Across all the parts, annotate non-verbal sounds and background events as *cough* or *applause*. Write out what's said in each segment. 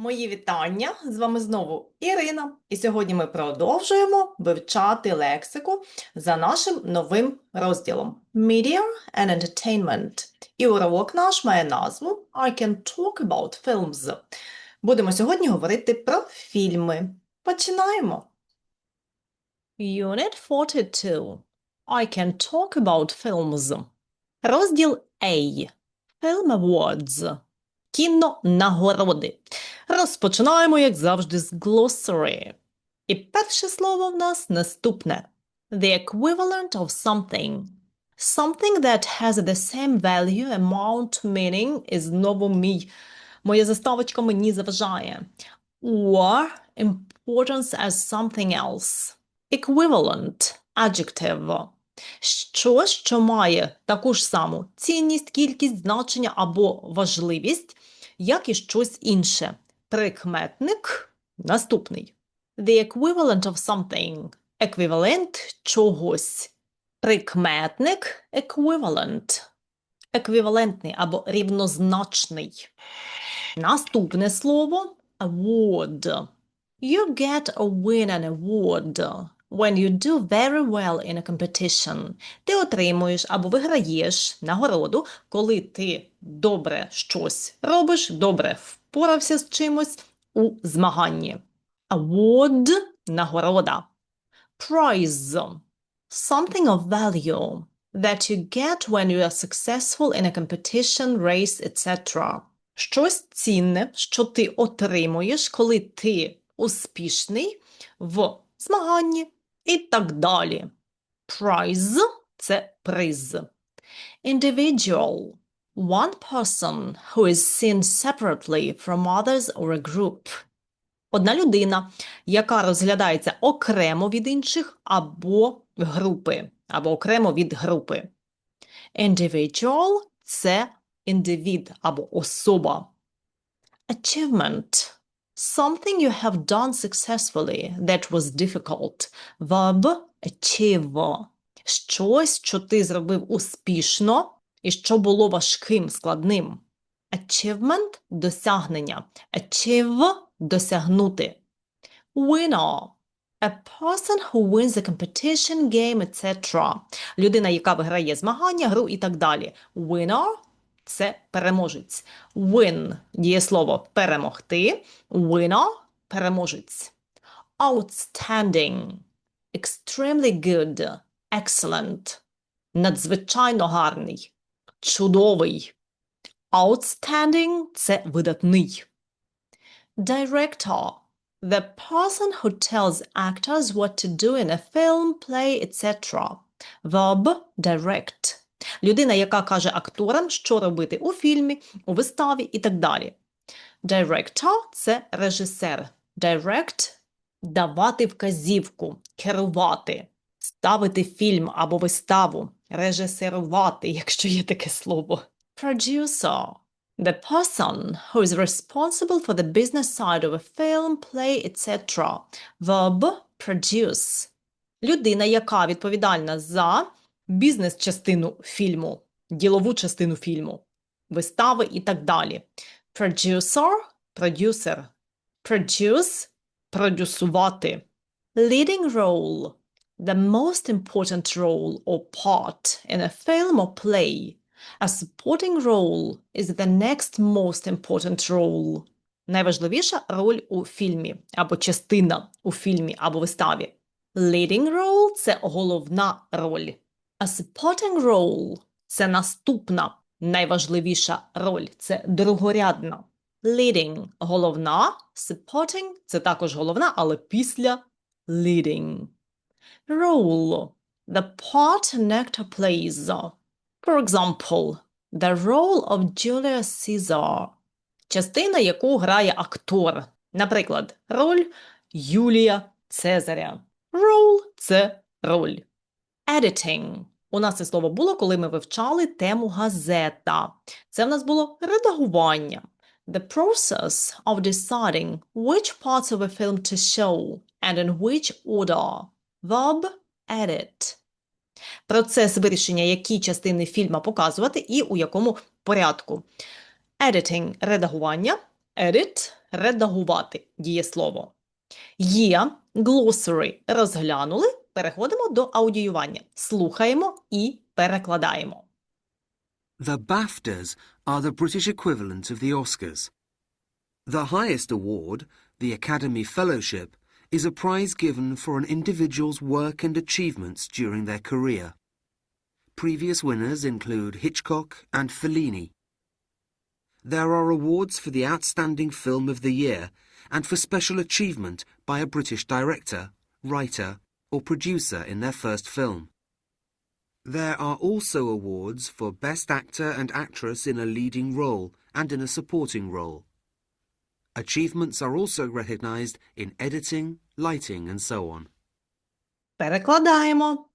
Мої вітання! З вами знову Ірина. І сьогодні ми продовжуємо вивчати лексику за нашим новим розділом Media and Entertainment. І урок наш має назву I can talk about films. Будемо сьогодні говорити про фільми. Починаємо. Unit 42. I can talk about films. Розділ A. Film Awards. Кінонагороди. Розпочинаємо, як завжди, з glossary. І перше слово в нас наступне. The equivalent of something. Something that has the same value, amount, meaning і знову мій. Моя заставочка мені заважає. Or importance as something else. Equivalent – adjective. Що, що має таку ж саму цінність, кількість, значення або важливість, як і щось інше. Прикметник наступний. The equivalent of something. Еквівалент чогось. Прикметник equivalent. Еквівалентний або рівнозначний. Наступне слово award. You get a win an award when you do very well in a competition. Ти отримуєш або виграєш нагороду, коли ти добре щось робиш, добре впорався з чимось у змаганні. Award – нагорода. Prize – something of value that you get when you are successful in a competition, race, etc. Щось цінне, що ти отримуєш, коли ти успішний в змаганні і так далі. Prize – це приз. Individual – one person who is seen separately from others or a group. Одна людина, яка розглядається окремо від інших або групи, або окремо від групи. Individual – це індивід або особа. Achievement – something you have done successfully that was difficult. Verb – achieve – щось, що ти зробив успішно і що було важким, складним. Achievement – досягнення. Achieve – досягнути. Winner – a person who wins a competition, game, etc. Людина, яка виграє змагання, гру і так далі. Winner – це переможець. Win – дієслово перемогти. Winner – переможець. Outstanding – extremely good, excellent – надзвичайно гарний, чудовий. Outstanding – це видатний. Director – the person who tells actors what to do in a film, play, etc. Verb – direct – людина, яка каже акторам, що робити у фільмі, у виставі і так далі. Director – це режисер. Direct – давати вказівку, керувати, ставити фільм або виставу, режисерувати, якщо є таке слово. Producer – the person who is responsible for the business side of a film, play, etc. Verb – produce – людина, яка відповідальна за бізнес-частину фільму, ділову частину фільму, вистави і так далі. Producer – продюсер. Produce – продюсувати. Leading role – the most important role or part in a film or play. A supporting role is the next most important role. Найважливіша роль у фільмі або частина у фільмі або виставі. Leading role – це головна роль. A supporting role – це наступна найважливіша роль, це другорядна. Leading – головна, supporting – це також головна, але після leading. Role – the part an actor plays. For example, the role of Julius Caesar – частина, яку грає актор. Наприклад, роль Юлія Цезаря. Role – це роль. Editing. У нас це слово було, коли ми вивчали тему газета. Це в нас було редагування. The process of deciding which parts of a film to show and in which order. Verb edit. Процес вирішення, які частини фільма показувати і у якому порядку. Editing – редагування. Edit редагувати дієслово. Є glossary розглянули. Переходимо до аудіювання. Слухаємо і перекладаємо. The BAFTAs are the British equivalent of the Oscars. The highest award, the Academy Fellowship, is a prize given for an individual's work and achievements during their career. Previous winners include Hitchcock and Fellini. There are awards for the Outstanding Film of the Year and for special achievement by a British director, writer, or producer in their first film. There are also awards for Best Actor and Actress in a leading role and in a supporting role. Achievements are also recognised in editing, lighting, and so on. Перекладаємо.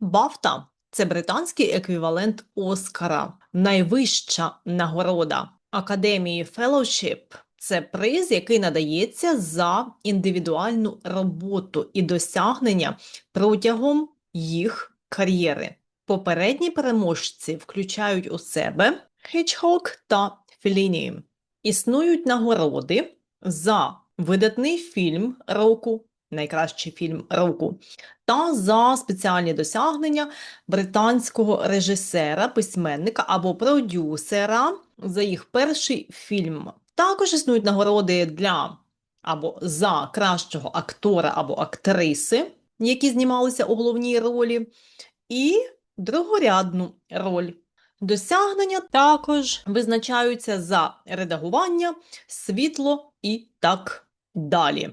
Бафта – це британський еквівалент Оскара, найвища нагорода. Академії Fellowship – це приз, який надається за індивідуальну роботу і досягнення протягом їх кар'єри. Попередні переможці включають у себе Hitchcock та Феліні. Існують нагороди за видатний фільм року, найкращий фільм року, та за спеціальні досягнення британського режисера, письменника або продюсера за їх перший фільм. Також існують нагороди для або за кращого актора або актриси, які знімалися у головній ролі, і другорядну роль. Досягнення також визначаються за редагування, світло і так далі.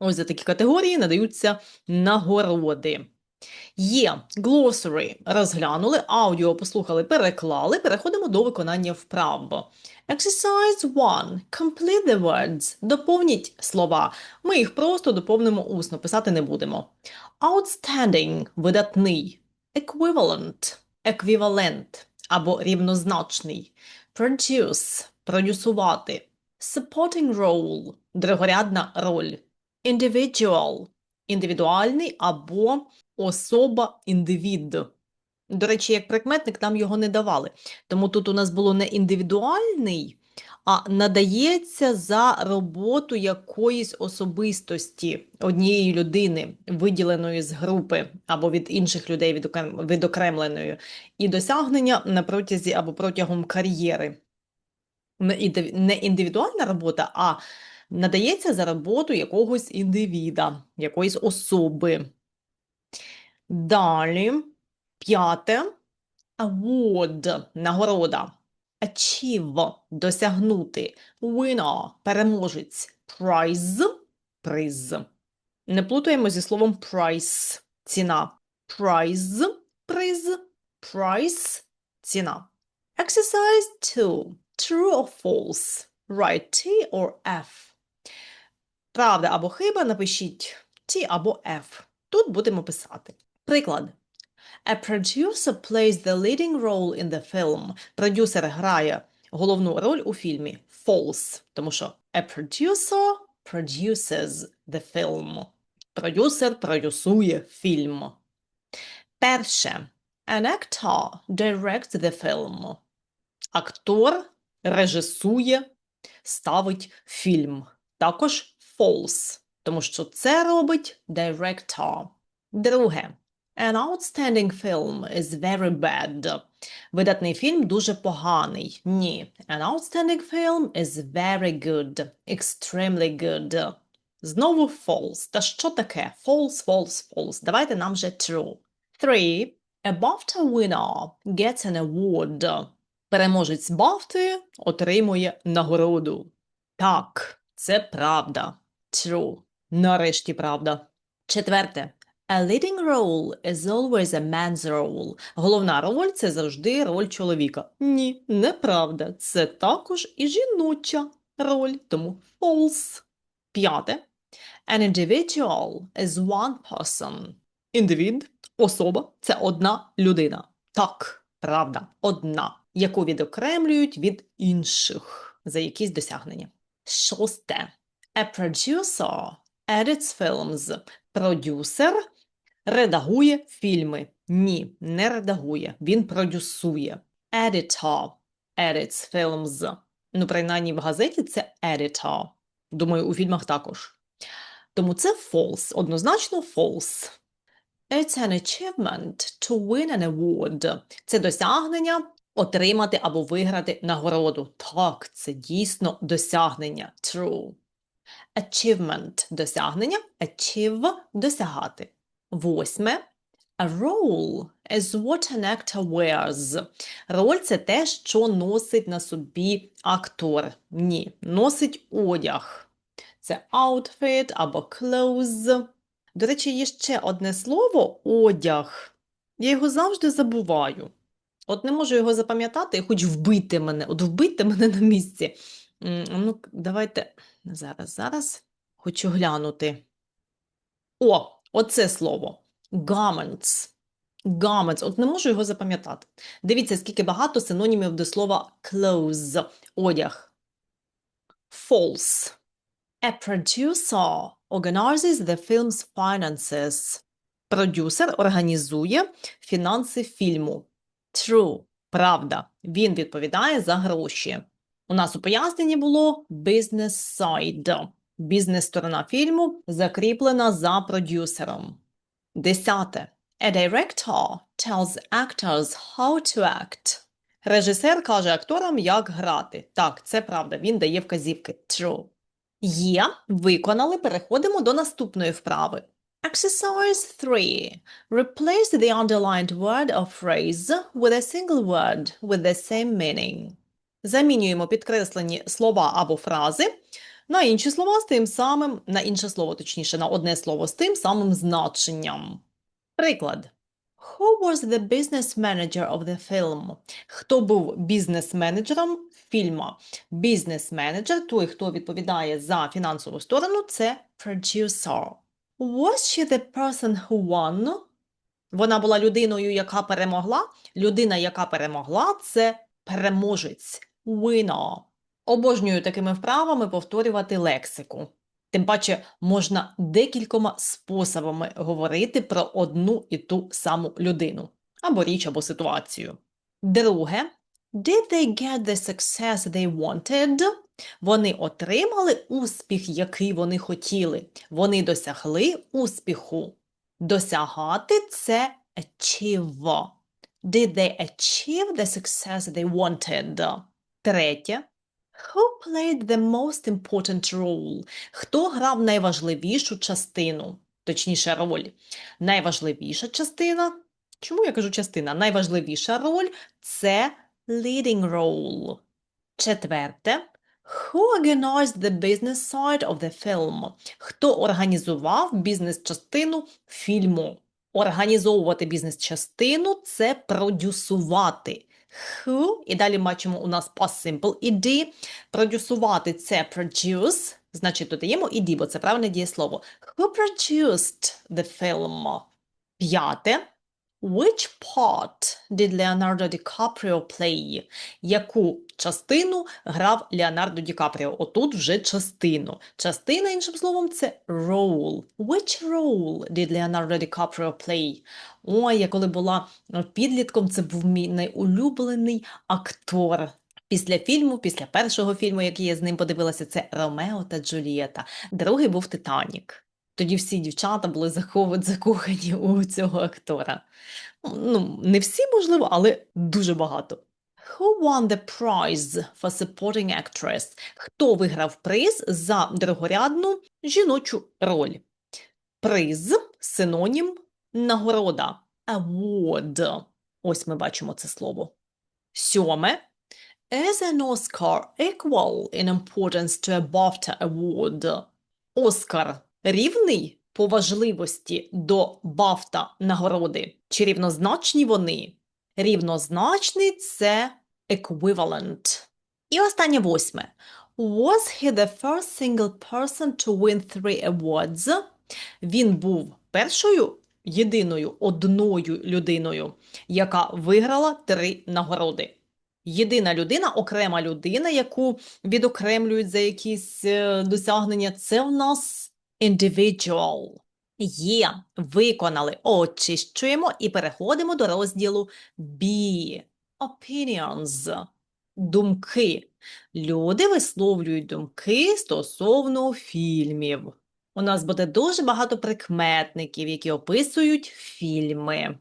Ось за такі категорії надаються нагороди. Є glossary розглянули, аудіо послухали, переклали. Переходимо до виконання вправ. Exercise 1. Complete the words. Доповніть слова. Ми їх просто доповнимо усно, писати не будемо. Outstanding – видатний. Equivalent – еквівалент або рівнозначний. Produce – продюсувати. Supporting role – другорядна роль. Individual – індивідуальний або особа індивід. До речі, як прикметник нам його не давали. Тому тут у нас було не індивідуальний, а надається за роботу якоїсь особистості однієї людини, виділеної з групи або від інших людей відокремленої, і досягнення на протязі або протягом кар'єри. Не індивідуальна робота, а надається за роботу якогось індивіда, якоїсь особи. Далі, п'яте. Award – нагорода. Achieve – досягнути. Winner – переможець. Prize – приз. Не плутаємо зі словом price – ціна. Prize – приз. Price – ціна. Exercise 2. True or false? Write T or F. Правда або хиба напишіть T або F. Тут будемо писати. Приклад. A producer plays the leading role in the film. Продюсер грає головну роль у фільмі. False. Тому що a producer produces the film. Продюсер продюсує фільм. Перше. An actor directs the film. Актор режисує, ставить фільм. Також false, тому що це робить director. Друге. An outstanding film is very bad. Видатний фільм дуже поганий. Ні. An outstanding film is very good. Extremely good. Знову false. Та що таке? False, false, false. Давайте нам вже true. Three. A BAFTA winner gets an award. Переможець Бафти отримує нагороду. Так, це правда. True. Нарешті правда. Четверте. A leading role is always a man's role. Головна роль – це завжди роль чоловіка. Ні, неправда. Це також і жіноча роль, тому false. П'яте. An individual is one person. Індивід, особа – це одна людина. Так, правда, одна, яку відокремлюють від інших за якісь досягнення. Шосте. A producer edits films. Продюсер редагує фільми. Ні, не редагує. Він продюсує. Editor edits films. Ну, принаймні в газеті це editor. Думаю, у фільмах також. Тому це false, однозначно false. It's an achievement to win an award. Це досягнення отримати або виграти нагороду. Так, це дійсно досягнення. True. Achievement – досягнення, achieve – досягати. Восьме. A role is what an actor wears. Роль – це те, що носить на собі актор. Ні, носить одяг. Це outfit або clothes. До речі, є ще одне слово одяг. Я його завжди забуваю. От не можу його запам'ятати, хоч вбити мене, от вбити мене на місці. Ну, давайте зараз, зараз хочу глянути. О, оце слово. Garments. Garments. От не можу його запам'ятати. Дивіться, скільки багато синонімів до слова clothes – одяг. False. A producer organizes the film's finances. Продюсер організує фінанси фільму. True. Правда. Він відповідає за гроші. У нас у поясненні було business side. Бізнес-сторона фільму закріплена за продюсером. Десяте. A director tells actors how to act. Режисер каже акторам, як грати. Так, це правда, він дає вказівки. True. Є, виконали, переходимо до наступної вправи. Exercise 3. Replace the underlined word or phrase with a single word with the same meaning. Замінюємо підкреслені слова або фрази на інші слова з тим самим, на інше слово, точніше, на одне слово з тим самим значенням. Приклад. Who was the business manager of the film? Хто був бізнес-менеджером фільму? Бізнес-менеджер, той, хто відповідає за фінансову сторону, це producer. Was she the person who won? Вона була людиною, яка перемогла. Людина, яка перемогла, це переможець. Winner. Обожнюю такими вправами повторювати лексику. Тим паче можна декількома способами говорити про одну і ту саму людину, або річ, або ситуацію. Друге, did they get the success they wanted? Вони отримали успіх, який вони хотіли. Вони досягли успіху. Досягати це achieve. Did they achieve the success they wanted? Третє. Who played the most important role? Хто грав найважливішу частину? Точніше, роль. Найважливіша частина. Чому я кажу частина? Найважливіша роль це leading role. Четверте. Who organized the business side of the film? Хто організував бізнес-частину фільму? Організовувати бізнес-частину – це продюсувати. Who, і далі бачимо у нас past simple ed. Продюсувати – це produce, значить додаємо ed, бо це правильне дієслово. Who produced the film? П'яте. Which part did Leonardo DiCaprio play? Яку частину грав Леонардо Ді Капріо? Отут вже частину. Частина, іншим словом, це role. Which role did Leonardo DiCaprio play? Ой, я коли була підлітком, це був мій найулюблений актор. Після фільму, після першого фільму, який я з ним подивилася, це Ромео та Джулієта. Другий був Титанік. Тоді всі дівчата були закохані у цього актора. Ну, не всі, можливо, але дуже багато. Who won the prize for supporting actress? Хто виграв приз за другорядну жіночу роль? Приз – синонім нагорода. Award. Ось ми бачимо це слово. Сьоме. Is an Oscar equal in importance to a BAFTA award? Оскар рівний по важливості до BAFTA нагороди? Чи рівнозначні вони? Рівнозначний – це equivalent. І останнє восьме. Was he the first single person to win three awards? Він був першою єдиною одною людиною, яка виграла три нагороди. Єдина людина, окрема людина, яку відокремлюють за якісь е, досягнення, це в нас individual. Є, виконали, очищуємо і переходимо до розділу B. Opinions. Думки. Люди висловлюють думки стосовно фільмів. У нас буде дуже багато прикметників, які описують фільми.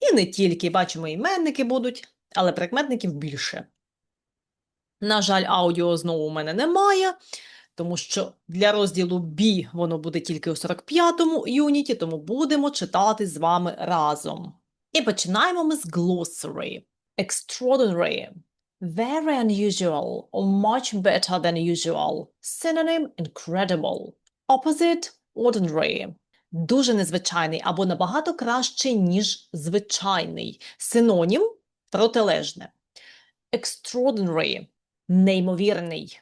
І не тільки, бачимо, іменники будуть, але прикметників більше. На жаль, аудіо знову у мене немає, тому що для розділу B воно буде тільки у 45-му юніті, тому будемо читати з вами разом. І починаємо ми з glossary. Extraordinary. Very unusual or much better than usual. Synonym incredible. Opposite ordinary. Дуже незвичайний або набагато кращий, ніж звичайний. Синонім протилежне. Extraordinary – неймовірний.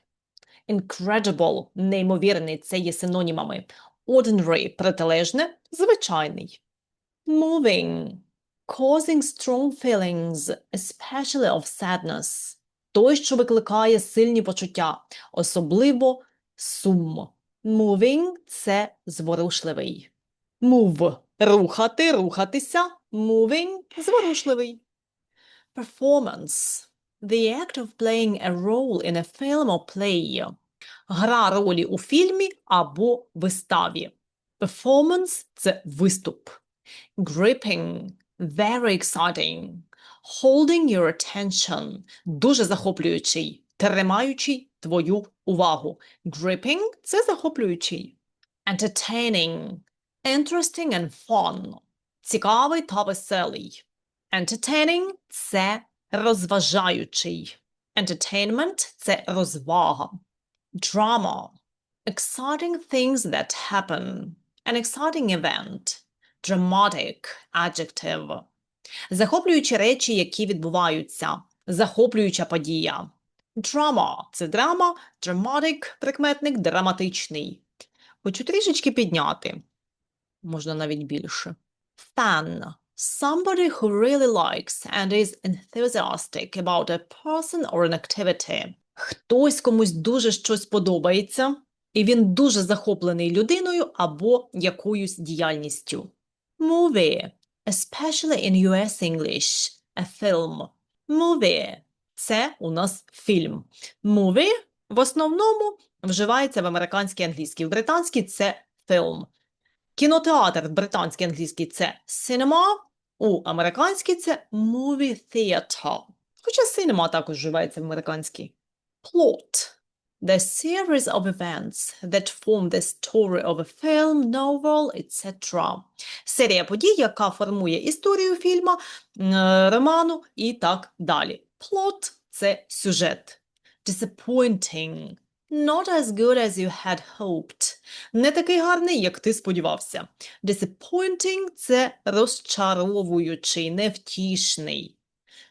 Incredible – неймовірний, це є синонімами. Ordinary – протилежне, звичайний. Moving – causing strong feelings, especially of sadness. Той, що викликає сильні почуття, особливо сум. Moving – це зворушливий. Move – рухати, рухатися. Moving – зворушливий. Performance – the act of playing a role in a film or play. Гра ролі у фільмі або виставі. Performance – це виступ. Gripping – very exciting. Holding your attention – дуже захоплюючий, тримаючий твою увагу. Gripping – це захоплюючий. Entertaining – interesting and fun. Цікавий та веселий. Entertaining – це розважаючий. Entertainment – це розвага. Drama – exciting things that happen. An exciting event. Dramatic – adjective. Захоплюючі речі, які відбуваються. Захоплююча подія. Drama – це драма, dramatic – прикметник, драматичний. Хочу трішечки підняти. Можна навіть більше. Fan – somebody who really likes and is enthusiastic about a person or an activity. Хтось комусь дуже щось подобається, і він дуже захоплений людиною або якоюсь діяльністю. Movie – especially in US English – a film. Movie – це у нас фільм. Movie в основному вживається в американській англійській. В британській це фільм. Кінотеатр в британській англійській це cinema, у американській це movie theater. Хоча cinema також вживається в американській. Plot – the series of events that form the story of a film, novel, etc. Серія подій, яка формує історію фільма, е, роману і так далі. Plot – це сюжет. Disappointing – not as good as you had hoped. Не такий гарний, як ти сподівався. Disappointing – це розчаровуючий, невтішний.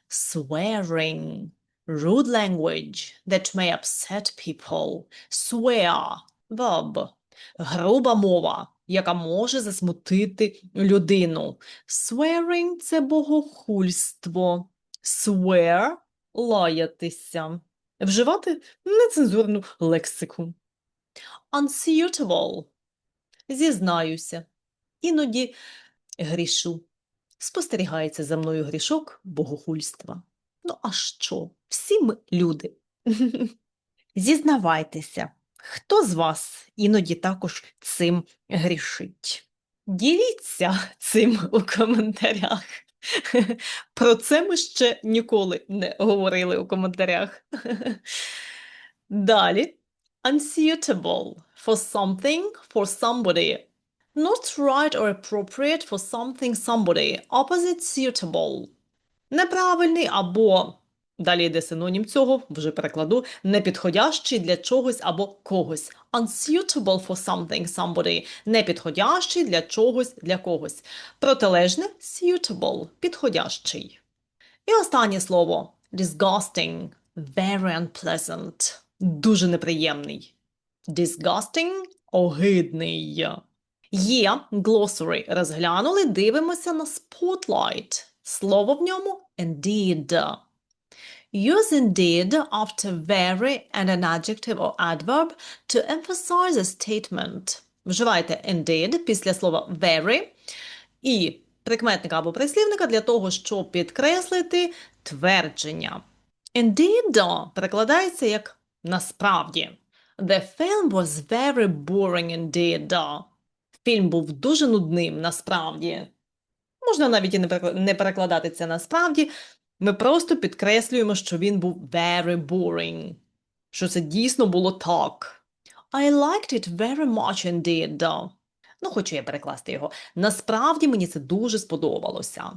Swearing – rude language that may upset people. Swear – verb. Груба мова, яка може засмутити людину. Swearing – це богохульство. Swear – лаятися. Вживати нецензурну лексику. Unsuitable – зізнаюся. Іноді грішу. Спостерігається за мною грішок богохульства. Ну, а що? Всі ми люди. *laughs* Зізнавайтеся, хто з вас іноді також цим грішить? Діліться цим у коментарях. Про це ми ще ніколи не говорили у коментарях. Далі. Unsuitable for something, for somebody. Not right or appropriate for something, somebody. Opposite suitable. Неправильний або, далі йде синонім цього, вже перекладу, непідходящий для чогось або когось. Unsuitable for something, somebody. Непідходящий для чогось, для когось. Протилежне suitable, підходящий. І останнє слово disgusting, very unpleasant, дуже неприємний. Disgusting – огидний. Є glossary розглянули, дивимося на spotlight. Слово в ньому indeed. Use indeed after very and an adjective or adverb to emphasize a statement. Вживайте indeed після слова very і прикметника або прислівника для того, щоб підкреслити твердження. Indeed перекладається як насправді. The film was very boring indeed. Фільм був дуже нудним насправді. Можна навіть і не перекладати це насправді. Ми просто підкреслюємо, що він був very boring. Що це дійсно було так. I liked it very much indeed. Ну, хочу я перекласти його. Насправді мені це дуже сподобалося.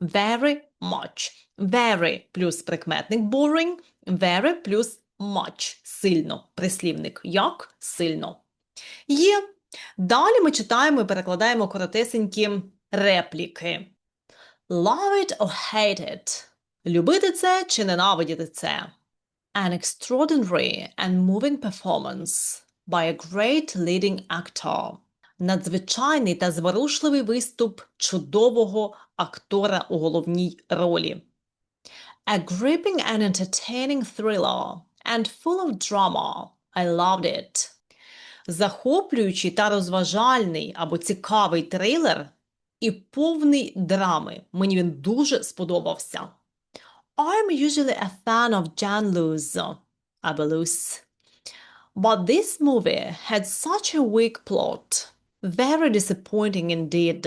Very much. Very плюс прикметник boring, very плюс much. Сильно. Прислівник. Як сильно. Є. Далі ми читаємо і перекладаємо коротесенькі репліки. Love it or hate it. Любити це чи ненавидіти це. An extraordinary and moving performance by a great leading actor. Надзвичайний та зворушливий виступ чудового актора у головній ролі. A gripping and entertaining thriller and full of drama. I loved it. Захоплюючий та розважальний або цікавий трилер і повний драми. Мені він дуже сподобався. I'm usually a fan of Jan Luz, Abelus. But this movie had such a weak plot. Very disappointing indeed.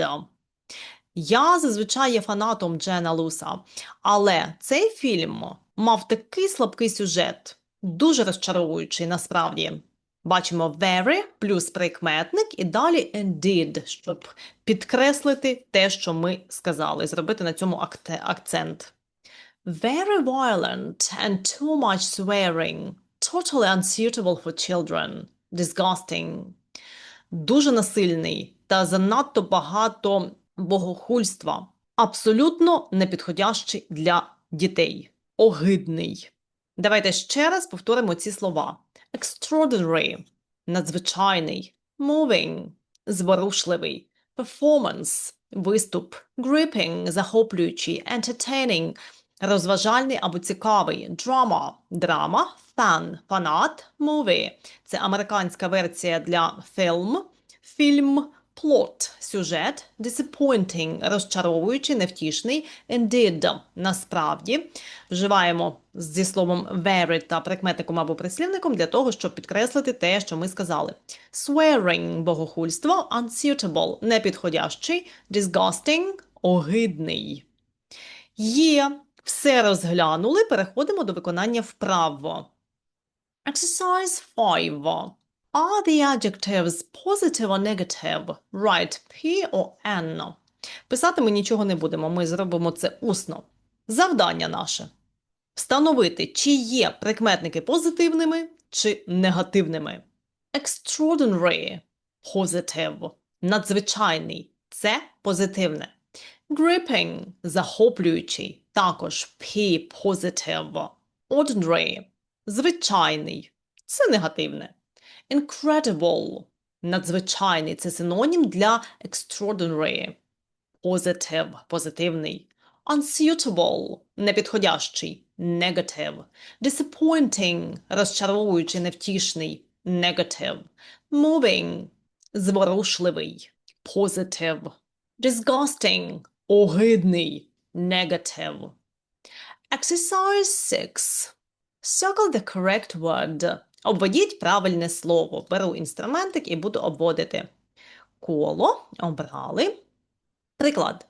Я зазвичай є фанатом Джена Луса, але цей фільм мав такий слабкий сюжет, дуже розчаровуючий насправді. Бачимо very плюс прикметник і далі indeed, щоб підкреслити те, що ми сказали, зробити на цьому акте- акцент. Very violent and too much swearing. Totally unsuitable for children. Disgusting. Дуже насильний та занадто багато богохульства. Абсолютно непідходящий для дітей. Огидний. Давайте ще раз повторимо ці слова. Extraordinary – надзвичайний. Moving – зворушливий. Performance – виступ. Gripping – захоплюючий. Entertaining – розважальний або цікавий. Drama – драма. Fan – фанат. Movie – це американська версія для фільм. Фільм – Plot – сюжет, disappointing – розчаровуючий, невтішний, indeed – насправді. Вживаємо зі словом very та прикметником або прислівником для того, щоб підкреслити те, що ми сказали. Swearing – богохульство, unsuitable – непідходящий, disgusting – огидний. Є. Все розглянули, переходимо до виконання вправо. Exercise 5. Are the adjectives positive or negative? Write P or N. Писати ми нічого не будемо, ми зробимо це усно. Завдання наше. Встановити, чи є прикметники позитивними чи негативними. Extraordinary – positive. Надзвичайний – це позитивне. Gripping – захоплюючий, також P – positive. Ordinary – звичайний, це негативне. Incredible – надзвичайний, це синонім для extraordinary. Positive – позитивний. Unsuitable – непідходящий, negative. Disappointing – розчаровуючий, невтішний, negative. Moving – зворушливий, positive. Disgusting – огидний, negative. Exercise 6. Circle the correct word. Обведіть правильне слово. Беру інструментик і буду обводити. Коло обрали. Приклад.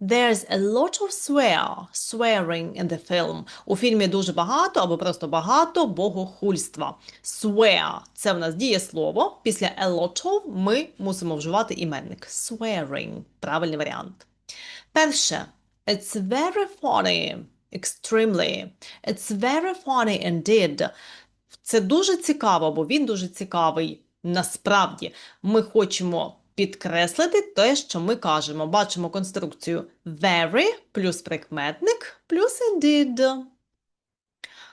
There's a lot of swear, swearing in the film. У фільмі дуже багато або просто багато богохульства. Swear – це в нас дієслово. Після a lot of ми мусимо вживати іменник. Swearing – правильний варіант. Перше. It's very funny. Extremely. It's very funny indeed. Це дуже цікаво, бо він дуже цікавий. Насправді, ми хочемо підкреслити те, що ми кажемо. Бачимо конструкцію very плюс прикметник плюс indeed.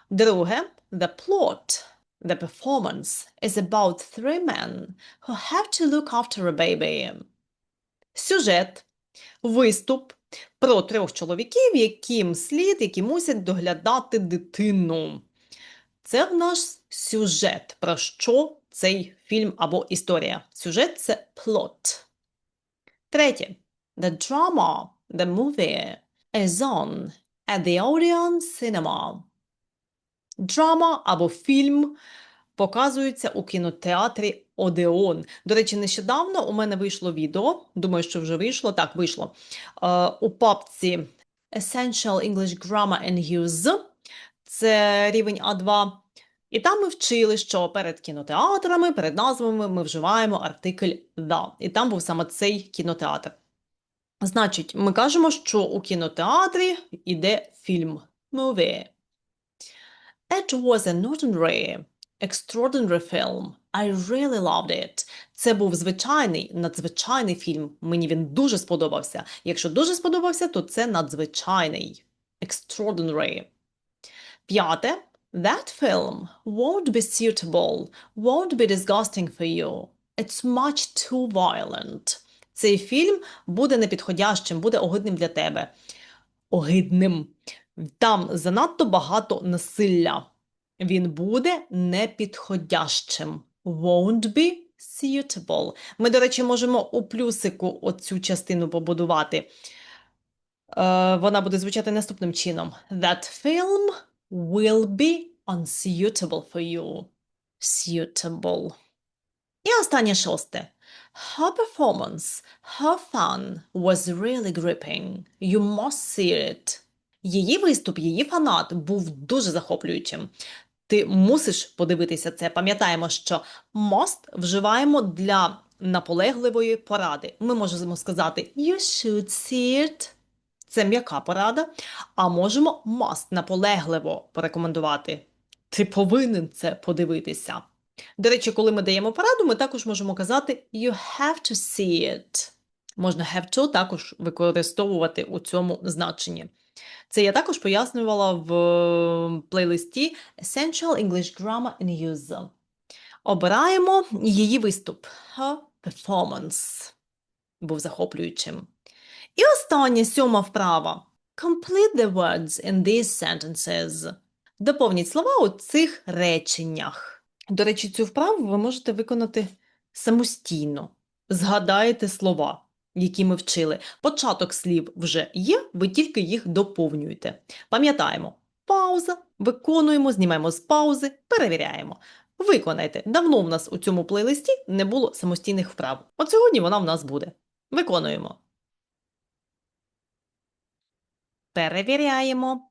Друге, the plot. The performance is about three men who have to look after a baby. Сюжет, виступ про трьох чоловіків, яким слід, які мусять доглядати дитину. Це в нас сюжет. Про що цей фільм або історія? Сюжет це plot. Третє. The drama, the movie, is on at the Odeon Cinema. Драма або фільм показується у кінотеатрі Одеон. До речі, нещодавно у мене вийшло відео. Думаю, що вже вийшло. Так, вийшло. Е, у папці Essential English Grammar and Use. Це рівень А2. І там ми вчили, що перед кінотеатрами, перед назвами ми вживаємо артикль «the». І там був саме цей кінотеатр. Значить, ми кажемо, що у кінотеатрі йде фільм movie. It was an ordinary, extraordinary film. I really loved it. Це був звичайний, надзвичайний фільм. Мені він дуже сподобався. Якщо дуже сподобався, то це надзвичайний. Extraordinary. П'яте. That film won't be suitable, won't be disgusting for you. It's much too violent. Цей фільм буде непідходящим, буде огидним для тебе. Огидним. Там занадто багато насилля. Він буде непідходящим. Won't be suitable. Ми, до речі, можемо у плюсику оцю частину побудувати. Е, вона буде звучати наступним чином. That film will be unsuitable for you. Suitable. І останнє шосте. Her performance, her fun was really gripping. You must see it. Її виступ, її фанат був дуже захоплюючим. Ти мусиш подивитися це. Пам'ятаємо, що must вживаємо для наполегливої поради. Ми можемо сказати You should see it. Це м'яка порада. А можемо must наполегливо порекомендувати. Ти повинен це подивитися. До речі, коли ми даємо пораду, ми також можемо казати You have to see it. Можна have to також використовувати у цьому значенні. Це я також пояснювала в плейлисті Essential English Grammar and Use. Обираємо її виступ. Her performance. Був захоплюючим. І остання сьома вправа. Complete the words in these sentences. Доповніть слова у цих реченнях. До речі, цю вправу ви можете виконати самостійно. Згадаєте слова, які ми вчили. Початок слів вже є, ви тільки їх доповнюєте. Пам'ятаємо, пауза, виконуємо, знімаємо з паузи, перевіряємо. Виконайте. Давно в нас у цьому плейлисті не було самостійних вправ. От сьогодні вона в нас буде. Виконуємо. Перевіряємо.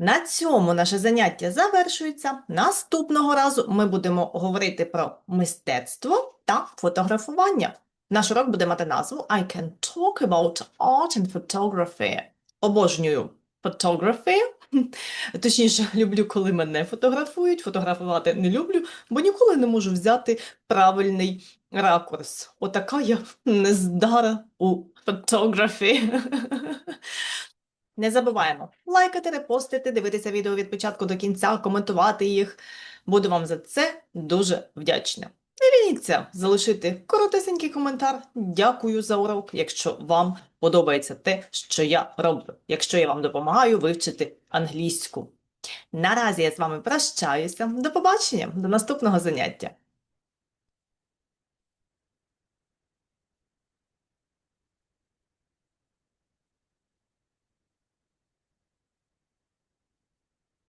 На цьому наше заняття завершується. Наступного разу ми будемо говорити про мистецтво та фотографування. Наш урок буде мати назву I can talk about art and photography. Обожнюю photography. *laughs* Точніше, люблю, коли мене фотографують. Фотографувати не люблю, бо ніколи не можу взяти правильний ракурс. Отака я нездара у фотографії. *laughs* Не забуваємо лайкати, репостити, дивитися відео від початку до кінця, коментувати їх. Буду вам за це дуже вдячна. Не лініться залишити коротесенький коментар. Дякую за урок, якщо вам подобається те, що я роблю, якщо я вам допомагаю вивчити англійську. Наразі я з вами прощаюся. До побачення, до наступного заняття.